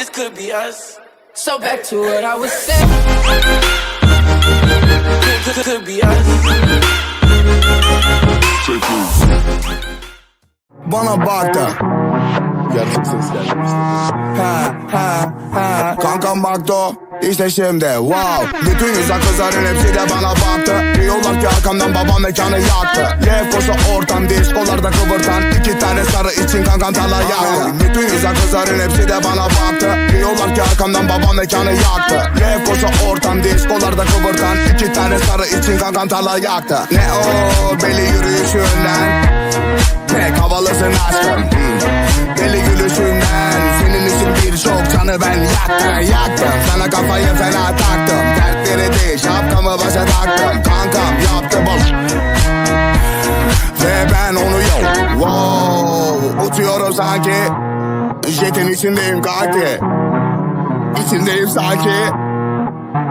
this could be us. So back to what I was saying. Could, could, could be us. Bana baktı Gerçek ses geldi işte. ha ha ha Kankam baktı işte şimdi wow Bütün güzel kızların hepsi de bana baktı Diyorlar arkamdan babam mekanı yaktı. Lev koşu ortam diskolarda kıvırtan. İki tane sarı için kankam tala yaktı. Bütün güzel kızların hepsi de bana baktı. Diyorlar ki arkamdan babam mekanı yaktı. Lev koşu ortam diskolarda kıvırtan. İki tane sarı için kankam tala yaktı. Ne o belli yürüyüşünden? Pek havalısın aşkım. Deli gülüşünden Senin için birçok canı ben yaktım yaktım. Sana kafayı fena taktım. Dertleri değil şapkamı başa taktım. Kankam Uçuyorum sanki Jetin içindeyim kanki İçindeyim sanki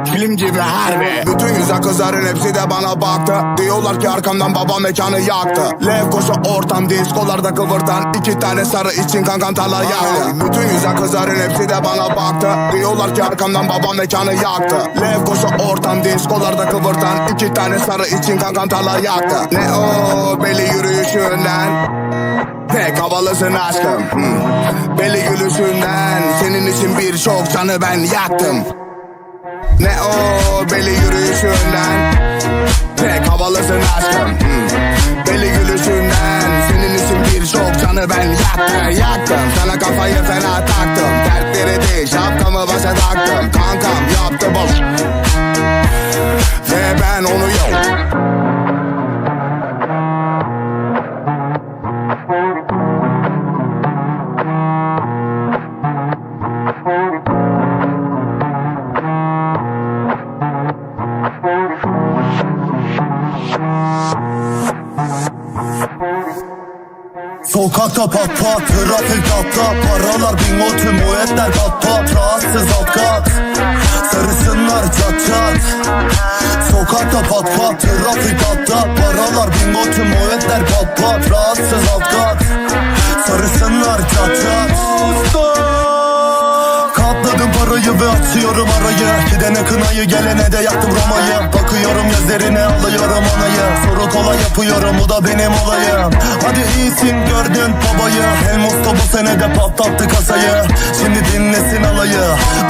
Film gibi harbi Bütün güzel kızların hepsi de bana baktı. Diyorlar ki arkamdan babam mekanı yaktı. Lev koşu ortam diskolarda kıvırtan iki tane sarı için kankam tala yaktı. Bütün güzel kızların hepsi de bana baktı. Diyorlar ki arkamdan babam mekanı yaktı. Lev koşu ortam diskolarda kıvırtan iki tane sarı için kankam tala yaktı. Ne o belli yürüyüşünden Pek havalısın aşkım. Hmm. Belli gülüşünden Senin için birçok canı ben yaktım. Ne o belli yürüyüşünden? Pek havalısın aşkım. Hmm. Belli gülüşünden Senin için birçok canı ben yaktım. Yaktım. Sana kafayı fena taktım. Dertleri değil şapkamı başa taktım. Kankam yaptı bal Sokakta pat pat, trafik hatta Paralar tüm o etler pat pat Rahatsız alt kat Sarısınlar çat çat. Sokakta pat pat, trafik hatta Paralar tüm o etler pat pat Rahatsız açıyorum arayı. Gidene kınayı gelene de yaktım Roma'yı. Bakıyorum gözlerine alıyorum onayı Soru kolay yapıyorum bu da benim olayım. Hadi iyisin gördün babayı. El Musto bu senede patlattı kasayı. Şimdi dinlesin alayı.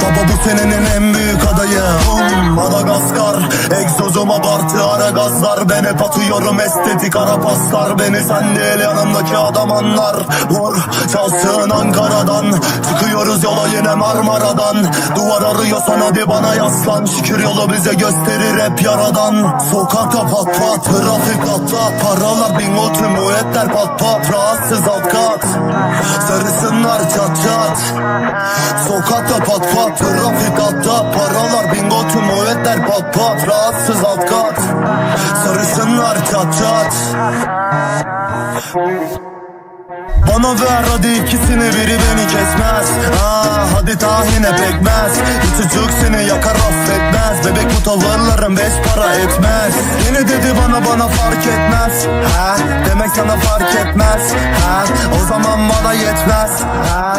Baba bu senenin en büyük adayı. Bum, Madagaskar. Egzozum abartı ara gazlar. Ben hep atıyorum estetik ara paslar. Beni sen değil yanımdaki adam anlar. Vur çalsın Ankara'dan. Çıkıyoruz yola yine Marmara'dan. Duvar arıyorsan hadi bana yaslan. Şükür yolu bize gösterir hep yaradan. Sokakta pat pat trafik atla Paralar bingo tüm o etler pat pat Rahatsız alt kat Sarısınlar çat çat. Sokakta pat pat trafik atla Paralar bingo tüm o etler pat pat Rahatsız alt kat Sarısınlar çat çat. Bana ver hadi ikisini biri beni kesmez. Ah, tahine pekmez. Çocuk seni yakar affetmez. Bebek bu tavırların beş para etmez. Yine dedi bana bana fark etmez. Ha, Demek sana fark etmez. Ha, O zaman bana yetmez. Ha,